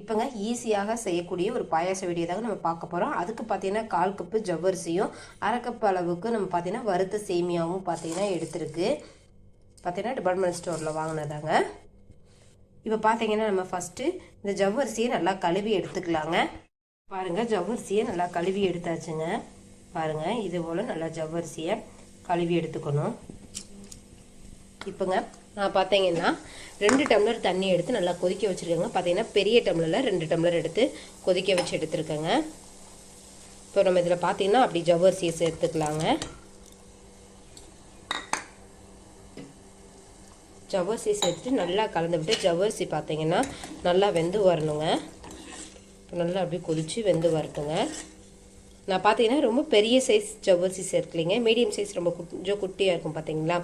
இப்போங்க ஈஸியாக செய்யக்கூடிய ஒரு பாயாச வீடியோ தாங்க நம்ம பார்க்க போகிறோம் அதுக்கு பார்த்தீங்கன்னா கால் கப்பு ஜவ்வரிசியும் அரை கப் அளவுக்கு நம்ம பார்த்தீங்கன்னா வறுத்த சேமியாவும் பார்த்தீங்கன்னா எடுத்திருக்கு. பார்த்தீங்கன்னா டிபார்ட்மெண்ட் ஸ்டோரில் வாங்கினதாங்க. இப்போ பார்த்தீங்கன்னா நம்ம ஃபஸ்ட்டு இந்த ஜவ்வரிசியை நல்லா கழுவி எடுத்துக்கலாங்க. பாருங்கள் ஜவ்வரிசியை நல்லா கழுவி எடுத்தாச்சுங்க. பாருங்கள் இது போல் நல்லா ஜவ்வரிசியை கழுவி எடுத்துக்கணும். இப்போங்க நான் பார்த்தீங்கன்னா ரெண்டு டம்ளர் தண்ணி எடுத்து நல்லா கொதிக்க வச்சுருக்கேங்க. பார்த்தீங்கன்னா பெரிய டம்ளரில் ரெண்டு டம்ளர் எடுத்து கொதிக்க வச்சு எடுத்துருக்கேங்க. இப்போ நம்ம இதில் பார்த்தீங்கன்னா அப்படி ஜவ்வரிசியை சேர்த்துக்கலாங்க. ஜவ்வரிசி சேர்த்துட்டு நல்லா கலந்து விட்டு ஜவ்வரிசி பார்த்தீங்கன்னா நல்லா வெந்து வரணுங்க. நல்லா அப்படியே கொதித்து வெந்து வரட்டுங்க. நான் பார்த்தீங்கன்னா ரொம்ப பெரிய சைஸ் ஜவ்வரிசி சேர்க்கலைங்க. மீடியம் சைஸ் ரொம்ப கொஞ்சம் குட்டியாக இருக்கும் பார்த்தீங்களா?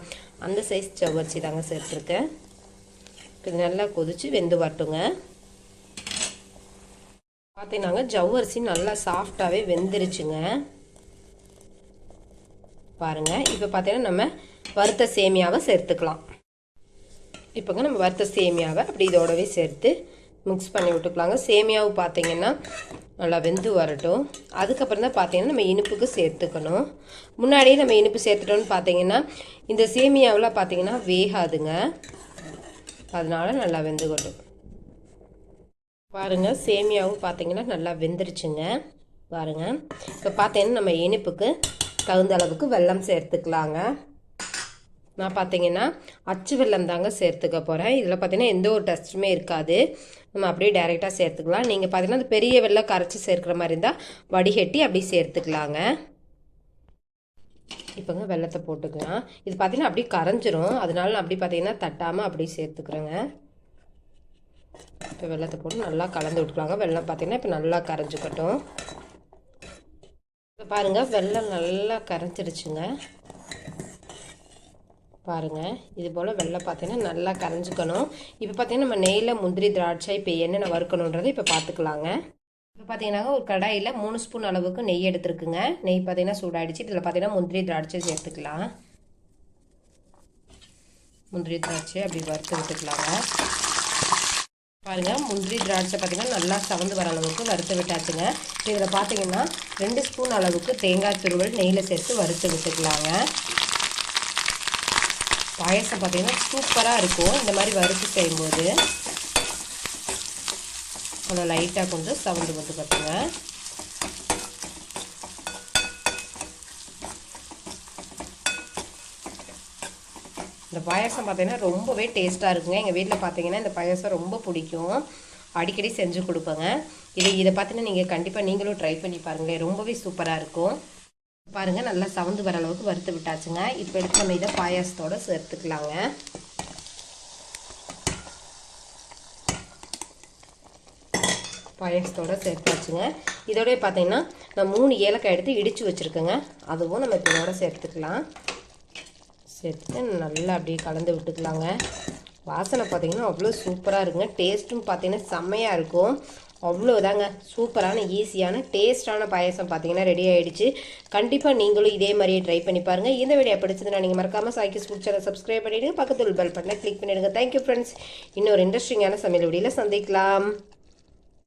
அந்த சைஸ் ஜவ்வரிசி தாங்க சேர்த்துருக்கேன். இது நல்லா கொதித்து வெந்து வரட்டுங்க. பார்த்தீங்கன்னாங்க ஜவ்வரிசி நல்லா சாஃப்டாகவே வெந்துருச்சுங்க. பாருங்கள் இப்போ பார்த்தீங்கன்னா நம்ம வறுத்த சேமியாவை சேர்த்துக்கலாம். இப்போங்க நம்ம வறுத்த சேமியாவை அப்படி இதோடவே சேர்த்து மிக்ஸ் பண்ணி விட்டுக்கலாங்க. சேமியாவை பார்த்தீங்கன்னா நல்லா வெந்து வரட்டும். அதுக்கப்புறம் தான் பார்த்தீங்கன்னா நம்ம இனிப்புக்கு சேர்த்துக்கணும். முன்னாடியே நம்ம இனிப்பு சேர்த்துட்டோம்னு பார்த்தீங்கன்னா இந்த சேமியாவில் பார்த்தீங்கன்னா வேகாதுங்க. அதனால் நல்லா வெந்துக்கட்டும். பாருங்கள் சேமியாவும் பார்த்தீங்கன்னா நல்லா வெந்துருச்சுங்க. பாருங்கள் இப்போ பார்த்தீங்கன்னா நம்ம இனிப்புக்கு தகுந்த அளவுக்கு வெல்லம் சேர்த்துக்கலாங்க. நான் பார்த்தீங்கன்னா அச்சு வெல்லம் தாங்க சேர்த்துக்க போகிறேன் இதில் பார்த்தீங்கன்னா எந்த ஒரு டஸ்ட்டுமே இருக்காது. நம்ம அப்படியே டைரெக்டாக சேர்த்துக்கலாம். நீங்கள் பார்த்தீங்கன்னா அந்த பெரிய வெள்ளம் கரைச்சி சேர்க்குற மாதிரி இருந்தால் வடிகட்டி அப்படியே சேர்த்துக்கலாங்க. இப்போங்க வெள்ளத்தை போட்டுக்கலாம். இது பார்த்தீங்கன்னா அப்படியே கரைஞ்சிரும். அதனால நான் அப்படி பார்த்தீங்கன்னா தட்டாமல் அப்படியே சேர்த்துக்கிறேங்க. இப்போ வெள்ளத்தை போட்டு நல்லா கலந்து விட்டுக்கலாங்க. வெள்ளம் பார்த்தீங்கன்னா இப்போ நல்லா கரைஞ்சிக்கட்டும். இப்போ பாருங்கள் வெள்ளம் நல்லா கரைஞ்சிருச்சுங்க. பாருங்கள் இது போல் வெள்ளை பார்த்தீங்கன்னா நல்லா கரைஞ்சிக்கணும். இப்போ பார்த்தீங்கன்னா நம்ம நெய்யில் முந்திரி திராட்சை இப்போ என்னென்ன வறுக்கணுன்றதை இப்போ பார்த்துக்கலாங்க இப்போ பார்த்தீங்கன்னா ஒரு கடாயில் மூணு ஸ்பூன் அளவுக்கு நெய் எடுத்துருக்குங்க. நெய் பார்த்தீங்கன்னா சூடாயிடுச்சு. இதில் பார்த்தீங்கன்னா முந்திரி திராட்சை சேர்த்துக்கலாம். முந்திரி திராட்சை அப்படி வறுத்து விட்டுக்கலாங்க பாருங்கள் முந்திரி திராட்சை பார்த்தீங்கன்னா நல்லா சவந்து வர அளவுக்கு வறுத்து விட்டாச்சுங்க. இப்போ இதில் பார்த்தீங்கன்னா ரெண்டு ஸ்பூன் அளவுக்கு தேங்காய் துருவல் நெய்யில் சேர்த்து வறுத்து விட்டுக்கலாங்க. பாயசம் பார்த்தீங்கன்னா சூப்பராக இருக்கும். இந்த மாதிரி வறுத்து செய்யும்போது கொஞ்சம் லைட்டாக கொஞ்சம் சவுண்டு வந்து பார்த்துங்க இந்த பாயசம் பார்த்தீங்கன்னா ரொம்பவே டேஸ்ட்டாக இருக்குங்க. எங்கள் வீட்டில் பார்த்தீங்கன்னா இந்த பாயசம் ரொம்ப பிடிக்கும். அடிக்கடி செஞ்சு கொடுப்பேங்க. இது இதை பார்த்தீங்கன்னா நீங்கள் கண்டிப்பாக நீங்களும் ட்ரை பண்ணி பாருங்களேன். ரொம்பவே சூப்பராக இருக்கும். பாருங்கள் நல்லா சவந்து வர அளவுக்கு வறுத்து விட்டாச்சுங்க. இப்போ எடுத்து நம்ம இதை பாயாசத்தோடு சேர்த்துக்கலாங்க. பாயாசத்தோடு சேர்த்தாச்சுங்க. இதோடய பார்த்தீங்கன்னா நான் மூணு ஏலக்காய் எடுத்து இடித்து வச்சுருக்கேங்க. அதுவும் நம்ம இப்போ இதோட சேர்த்துக்கலாம். சேர்த்துட்டு நல்லா அப்படியே கலந்து விட்டுக்கலாங்க. வாசனை பார்த்தீங்கன்னா அவ்வளோ சூப்பராக இருக்குங்க. டேஸ்ட்டும் பார்த்தீங்கன்னா செம்மையாக இருக்கும். அவ்வளோதாங்க சூப்பரான ஈஸியான டேஸ்டான பாயசம் பார்த்தீங்கன்னா ரெடி ஆகிடுச்சு கண்டிப்பாக நீங்களும் இதே மாதிரியே ட்ரை பண்ணி பாருங்கள் இந்த வீடியோ பிடிச்சதுன்னா நீங்கள் மறக்காமல் சாய்க்கு ஃபுட் சேனல் சப்ஸ்கிரைப் பண்ணிவிடுங்க பக்கத்தில் பெல் பட்டனை கிளிக் பண்ணிவிடுங்க தேங்க்யூ ஃப்ரெண்ட்ஸ் இன்னொரு இன்ட்ரெஸ்டிங்கான சமையல் வீடியோவில் சந்திக்கலாம்.